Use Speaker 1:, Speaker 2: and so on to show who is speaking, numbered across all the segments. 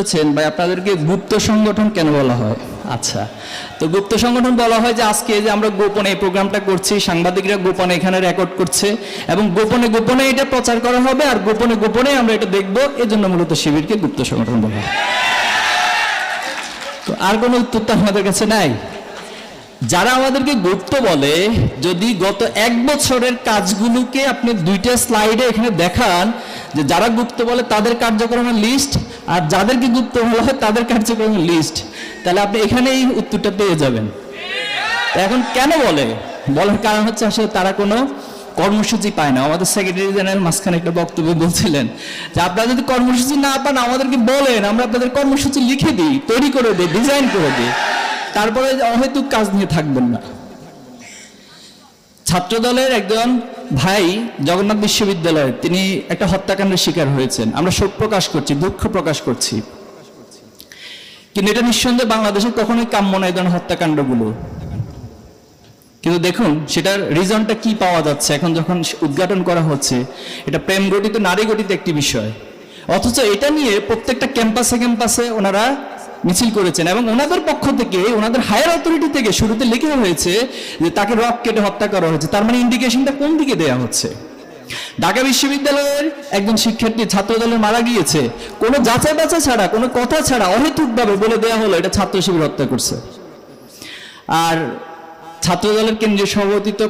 Speaker 1: বলেছেন, ভাই, আপনাদেরকে গুপ্ত সংগঠন কেন বলা হয়? আচ্ছা তো গুপ্ত সংগঠন বলা হয় যে, আজকে যে আমরা গোপনে এই প্রোগ্রামটা করছি, সাংবাদিকরা গোপনে এখানে রেকর্ড করছে এবং গোপনে গোপনে এটা প্রচার করা হবে আর গোপনে গোপনে আমরা এটা দেখব। এজন্য মূলত শিবিরকে গুপ্ত সংগঠন বলা হয়। তো আর কোনো উত্তর তো আমাদের কাছে নাই। যারা আমাদেরকে গুপ্ত বলে, যদি গত এক বছরের কাজগুলোকে আপনি দুইটা স্লাইডে এখানে দেখান যে, যারা গুপ্ত বলে তাদের কার্যক্রমের লিস্ট আর যাদেরকে গুপ্ত বলা হয় তাদের কার্যক্রমের লিস্ট তাহলে আপনি এখানেই উত্তরটা পেয়ে যাবেন। এখন কেন বলে? বলার কারণ হচ্ছে আসলে তারা কোনো কর্মসূচি পায় না। আমাদের সেক্রেটারি জেনারেল মাঝখানে একটা বক্তব্য বলছিলেন যে, আপনারা যদি কর্মসূচি না পান, আমাদেরকে বলেন, আমরা আপনাদের কর্মসূচি লিখে দিই, তৈরি করে দিই ডিজাইন করে দিই। তারপরে অহেতুক কাজ নিয়ে থাকবেন না। ছাত্রদলের একজন ভাই জগন্নাথ বিশ্ববিদ্যালয়ে, তিনি একটা হত্যাকাণ্ডের শিকার হয়েছেন। আমরা শোক প্রকাশ করছি, দুঃখ প্রকাশ করছি। কিন্তু এটা নিঃসন্দেহে বাংলাদেশে কখনোই কাম্য নয় ধরনের হত্যাকাণ্ডগুলো। কিন্তু দেখুন, সেটার রিজনটা কি পাওয়া যাচ্ছে? এখন যখন উদ্ঘাটন করা হচ্ছে, এটা প্রেম গঠিত, নারী গঠিত একটি বিষয়। অথচ এটা নিয়ে প্রত্যেকটা ক্যাম্পাসে ক্যাম্পাসে ওনারা মিছিল করেছেন এবং ওনাদের পক্ষ থেকে, ওনাদের হায়ার অথরিটি থেকে শুরুতে লিখে হয়েছে যে তাকে রক কেটে হত্যা করা হয়েছে। তার মানে ইন্ডিকেশনটা কোন দিকে দেয়া হচ্ছে? ঢাকা বিশ্ববিদ্যালয়ের একজন শিক্ষার্থী ছাত্র দলের মারা গিয়েছে। কোনো যাচাই বাছাই ছাড়া, কোনো কথা ছাড়া অহেতুকভাবে বলে দেয়া হলো এটা ছাত্র শিবির হত্যা করছে। আর ছাত্রদলের কেন্দ্রীয় সভাপতি তো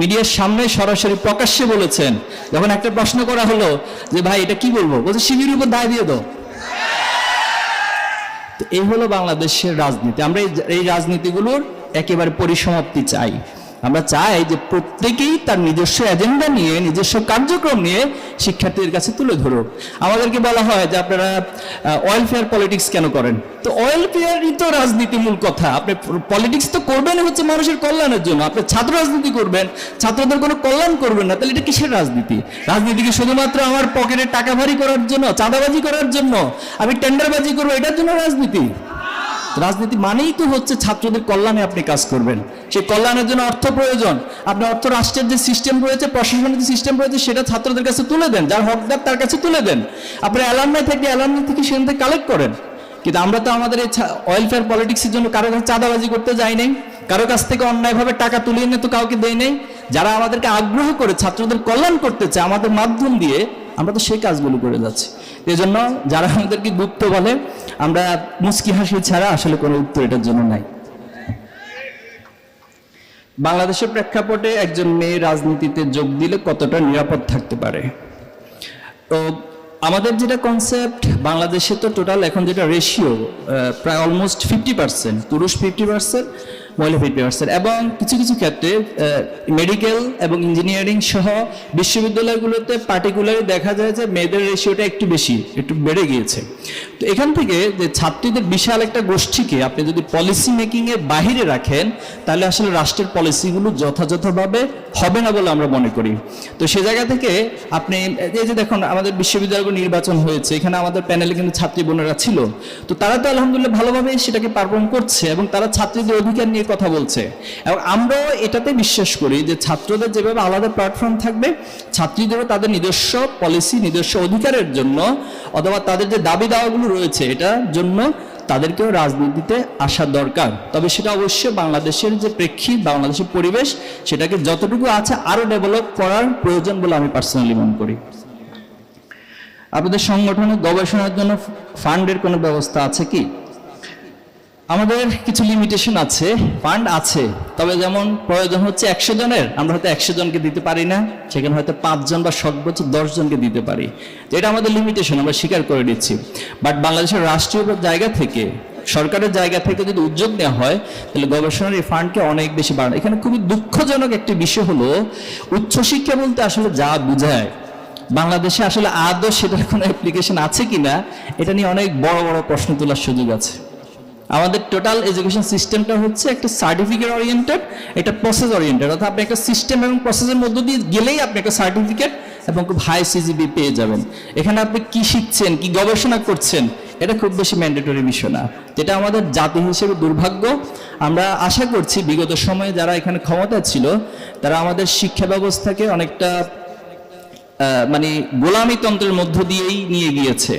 Speaker 1: মিডিয়ার সামনে সরাসরি প্রকাশ্যে বলেছেন, যখন একটা প্রশ্ন করা হলো যে ভাই এটা কি বলব? বলছে শিবির উপর দায় দিয়ে দাও। তো এই হলো বাংলাদেশের রাজনীতি। আমরা এই- রাজনীতিগুলোর একেবারে পরিসমাপ্তি চাই। আমরা চাই যে প্রত্যেকেই তার নিজস্ব এজেন্ডা নিয়ে, নিজস্ব কার্যক্রম নিয়ে শিক্ষার্থীদের কাছে তুলে ধরুক। আমাদেরকে বলা হয় যে আপনারা অয়েল ফেয়ার পলিটিক্স কেন করেন? তো অয়েল ফেয়ারই তো রাজনীতি মূল কথা। আপনি পলিটিক্স তো করবেন হচ্ছে মানুষের কল্যাণের জন্য। আপনি ছাত্র রাজনীতি করবেন, ছাত্রদের কোনো কল্যাণ করবেন না, তাহলে এটা কিসের রাজনীতি? রাজনীতি কি শুধুমাত্র আমার পকেটে টাকা ভারী করার জন্য, চাঁদাবাজি করার জন্য, আমি টেন্ডারবাজি করব, এটার জন্য রাজনীতি? রাজনীতি মানেই তো হচ্ছে ছাত্রদের কল্যাণে আপনি কাজ করবেন। সেই কল্যাণের জন্য অর্থ প্রয়োজন। আপনি অর্থ রাষ্ট্রের যে সিস্টেম রয়েছে, প্রশাসনের যে সিস্টেম রয়েছে, সেটা ছাত্রদের কাছে তুলে দেন। যার হকদার তার কাছে তুলে দেন। আপনি অ্যালামনাই থেকে অ্যালামনাই থেকে সেখান থেকে কালেক্ট করেন। কিন্তু আমরা তো আমাদের এই ওয়েলফেয়ার পলিটিক্সের জন্য কারও কাছে চাঁদাবাজি করতে যাই নাই। কারও কাছ থেকে অন্যায়ভাবে টাকা তুলে এনে তো কাউকে দেয় নেই। যারা আমাদেরকে আগ্রহ করে ছাত্রদের কল্যাণ করতে চায়, আমাদের মাধ্যম দিয়ে আমরা তো সেই কাজগুলো করে যাচ্ছি। এই জন্য যারা আমাদেরকে গুপ্ত বলে আমরা মুচকি হাসি ছাড়া আসলে কোনো উত্তর এটার জন্য নাই। বাংলাদেশের প্রেক্ষাপটে একজন মেয়ে রাজনীতিতে যোগ দিলে কতটা নিরাপদ থাকতে পারে? তো আমাদের যেটা কনসেপ্ট বাংলাদেশে তো টোটাল এখন যেটা রেশিও প্রায় অলমোস্ট ফিফটি পার্সেন্ট পুরুষ ফিফটি পার্সেন্ট মহিলা ফিফটি পার্সেন্ট এবং কিছু কিছু ক্ষেত্রে মেডিকেল এবং ইঞ্জিনিয়ারিং সহ বিশ্ববিদ্যালয়গুলোতে পার্টিকুলারলি দেখা যায় যে মেয়েদের রেশিওটা একটু বেশি, একটু বেড়ে গিয়েছে। তো এখান থেকে যে ছাত্রীদের বিশাল একটা গোষ্ঠীকে আপনি যদি পলিসি মেকিংয়ের বাহিরে রাখেন, তাহলে আসলে রাষ্ট্রের পলিসিগুলো যথাযথভাবে হবে না বলে আমরা মনে করি। তো সে জায়গা থেকে আপনি, এই যে দেখুন, আমাদের বিশ্ববিদ্যালয়গুলো নির্বাচন হয়েছে, এখানে আমাদের প্যানেলে কিন্তু ছাত্রী বোনেরা ছিল। তো তারা তো আলহামদুলিল্লাহ ভালোভাবে সেটাকে পারফর্ম করছে এবং তারা ছাত্রীদের অধিকার নিয়ে কথা বলছে। এবং আমরাও এটাতে বিশ্বাস করি যে ছাত্রদের যেভাবে আলাদা প্ল্যাটফর্ম থাকবে ছাত্রীদেরও তাদের নিজস্ব পলিসি নিজস্ব অধিকারের জন্য, অথবা তাদের যে দাবি দাওয়াগুলো রয়েছে এটার জন্য তাদেরকেও রাজনীতিতে আসা দরকার। তবে সেটা অবশ্যই বাংলাদেশের যে প্রেক্ষিত, বাংলাদেশের পরিবেশ, সেটাকে যতটুকু আছে আরও ডেভেলপ করার প্রয়োজন বলে আমি পার্সোনালি মনে করি। আপনাদের সংগঠনের গবেষণার জন্য ফান্ডের কোনো ব্যবস্থা আছে কি? আমাদের কিছু লিমিটেশন আছে ফান্ড আছে, তবে যেমন প্রয়োজন হচ্ছে একশো জনের, আমরা হয়তো একশো জনকে দিতে পারি না, সেখানে হয়তো পাঁচজন বা সর্বোচ্চ দশ জনকে দিতে পারি। এটা আমাদের লিমিটেশন আমরা স্বীকার করে নিচ্ছি। বাট বাংলাদেশের রাষ্ট্রীয় জায়গা থেকে, সরকারের জায়গা থেকে যদি উদ্যোগ নেওয়া হয়, তাহলে গবেষণার এই ফান্ডকে অনেক বেশি বাড়ানো এখানে খুবই দুঃখজনক একটি বিষয় হলো, উচ্চশিক্ষা বলতে আসলে যা বোঝায়, বাংলাদেশে আসলে আদৌ সেটার কোনো অ্যাপ্লিকেশন আছে কিনা, এটা নিয়ে অনেক বড় বড় প্রশ্ন তোলার সুযোগ আছে। আমাদের টোটাল এডুকেশন সিস্টেমটা হচ্ছে একটা সার্টিফিকেট ওরিয়েন্টেড এটা প্রসেস ওরিয়েন্টেড অর্থাৎ আপনি একটা সিস্টেম এবং প্রসেসের মধ্য দিয়ে গেলেই আপনি একটা সার্টিফিকেট এবং খুব হাই সিজিবি পেয়ে যাবেন। এখানে আপনি কি শিখছেন, কি গবেষণা করছেন, এটা খুব বেশি ম্যান্ডেটরি বিষয় না। যেটা আমাদের জাতি হিসেবে দুর্ভাগ্য, আমরা আশা করছি বিগত সময়ে যারা এখানে ক্ষমতা ছিল, তারা আমাদের শিক্ষা ব্যবস্থাকে অনেকটা মানে গোলামী তন্ত্রের মধ্য দিয়েই নিয়ে গিয়েছে।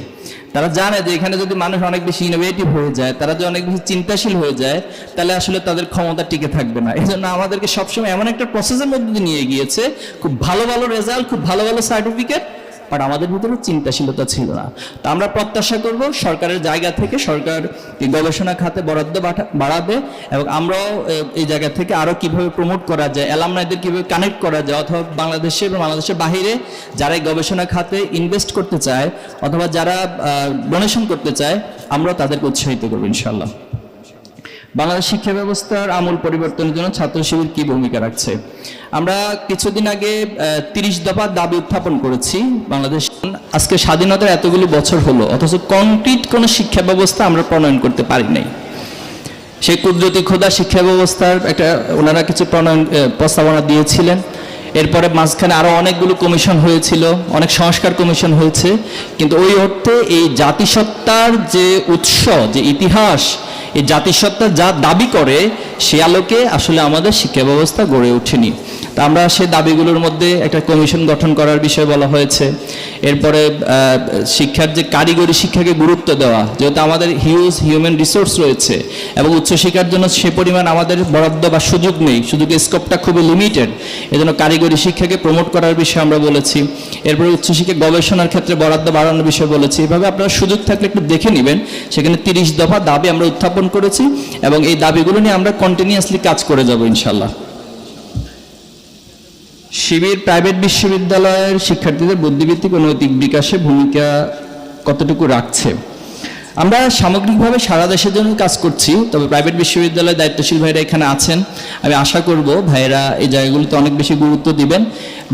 Speaker 1: তারা জানে যে এখানে যদি মানুষ অনেক বেশি ইনোভেটিভ হয়ে যায়, তারা যদি অনেক বেশি চিন্তাশীল হয়ে যায়, তাহলে আসলে তাদের ক্ষমতা টিকে থাকবে না। এই জন্য আমাদেরকে সবসময় এমন একটা প্রসেসের মধ্যে নিয়ে গিয়েছে, খুব ভালো ভালো রেজাল্ট খুব ভালো ভালো সার্টিফিকেট বাট আমাদের ভিতরে চিন্তাশীলতা ছিল না। তা আমরা প্রত্যাশা করব সরকারের জায়গা থেকে সরকার গবেষণা খাতে বরাদ্দ বাড়াবে এবং আমরাও এই জায়গা থেকে আরও কীভাবে প্রমোট করা যায় অ্যালামনাইদের কীভাবে কানেক্ট করা যায়, অথবা বাংলাদেশে এবং বাংলাদেশের বাইরে যারা গবেষণা খাতে ইনভেস্ট করতে চায়, অথবা যারা ডোনেশন করতে চায় আমরা তাদেরকে উৎসাহিত করব ইনশাল্লাহ বাংলাদেশ শিক্ষা ব্যবস্থার আমূল পরিবর্তনের জন্য ছাত্র শিবির কি ভূমিকা রাখছে? আমরা কিছুদিন আগে তিরিশ দফা দাবি উত্থাপন করেছি বাংলাদেশ। আজকে স্বাধীনতার এতগুলো বছর হলো, অথচ কংক্রিট কোনো শিক্ষা ব্যবস্থা আমরা প্রণয়ন করতে পারি নাই। সেই কুদরতি খোদা শিক্ষা ব্যবস্থার একটা, ওনারা কিছু প্রণয়ন প্রস্তাবনা দিয়েছিলেন। এরপরে মাঝখানে আরও অনেকগুলো কমিশন হয়েছিল, অনেক সংস্কার কমিশন হয়েছে। কিন্তু ওই অর্থে এই জাতিসত্তার যে উৎস, যে ইতিহাস এই জাতিসত্তা যা দাবি করে সে আলোকে আসলে আমাদের শিক্ষা ব্যবস্থা গড়ে ওঠেনি। তা আমরা সে দাবিগুলোর মধ্যে একটা কমিশন গঠন করার বিষয় বলা হয়েছে। এরপরে শিক্ষার যে কারিগরি শিক্ষাকে গুরুত্ব দেওয়া, যেহেতু আমাদের হিউজ হিউম্যান রিসোর্স রয়েছে, এবং উচ্চশিক্ষার জন্য সে পরিমাণ আমাদের বরাদ্দ বা সুযোগ নেই সুযোগের স্কোপটা খুবই লিমিটেড এজন্য কারিগরি শিক্ষাকে প্রমোট করার বিষয়ে আমরা বলেছি। এরপরে উচ্চশিক্ষা গবেষণার ক্ষেত্রে বরাদ্দ বাড়ানোর বিষয়ে বলেছি। এভাবে আপনারা সুযোগ থাকলে একটু দেখে নেবেন। সেখানে তিরিশ দফা দাবি আমরা উত্থাপন করেছি, এবং এই দাবিগুলো নিয়ে আমরা কন্টিনিউয়াসলি কাজ করে যাব ইনশাল্লাহ শিবির প্রাইভেট বিশ্ববিদ্যালয়ের শিক্ষার্থীদের বুদ্ধিবৃত্তিক ও নৈতিক বিকাশে ভূমিকা কতটুকু রাখছে? আমরা সামগ্রিকভাবে সারা দেশের জন্য কাজ করছি, তবে প্রাইভেট বিশ্ববিদ্যালয়ের দায়িত্বশীল ভাইরা এখানে আছেন। আমি আশা করব ভাইরা এই জায়গাগুলোতে অনেক বেশি গুরুত্ব দিবেন।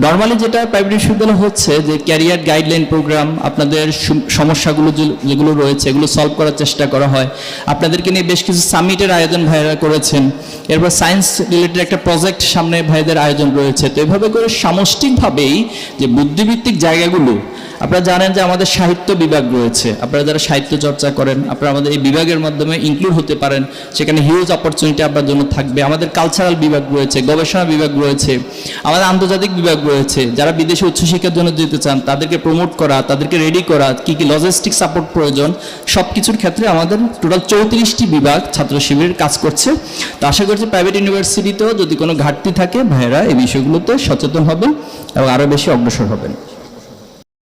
Speaker 1: নর্মালি যেটা প্রাইভেট বিশ্ববিদ্যালয় হচ্ছে যে ক্যারিয়ার গাইডলাইন প্রোগ্রাম আপনাদের সমস্যাগুলো যেগুলো রয়েছে, এগুলো সলভ করার চেষ্টা করা হয়। আপনাদেরকে নিয়ে বেশ কিছু সামিটের আয়োজন ভাইরা করেছেন। এরপর সায়েন্স রিলেটেড একটা প্রজেক্ট সামনে ভাইদের আয়োজন রয়েছে। তো এভাবে করে সামষ্টিকভাবেই যে বুদ্ধিভিত্তিক জায়গাগুলো আপনারা জানেন যে আমাদের সাহিত্য বিভাগ রয়েছে। আপনারা যারা সাহিত্য চর্চা করেন, আপনারা আমাদের এই বিভাগের মাধ্যমে ইনক্লুড হতে পারেন। সেখানে হিউজ অপরচুনিটি আপনার জন্য থাকবে। আমাদের কালচারাল বিভাগ রয়েছে, গবেষণা বিভাগ রয়েছে, আমাদের আন্তর্জাতিক বিভাগ রয়েছে। যারা বিদেশে উচ্চশিক্ষার জন্য যেতে চান, তাদেরকে প্রমোট করা, তাদেরকে রেডি করা, কি কি লজিস্টিক সাপোর্ট প্রয়োজন সব কিছুর ক্ষেত্রে আমাদের টোটাল চৌত্রিশটি বিভাগ ছাত্র শিবিরের কাজ করছে। তো আশা করছি প্রাইভেট ইউনিভার্সিটিতেও যদি কোনো ঘাটতি থাকে, ভাইয়েরা এই বিষয়গুলোতে সচেতন হবেন এবং আরও বেশি অগ্রসর হবেন।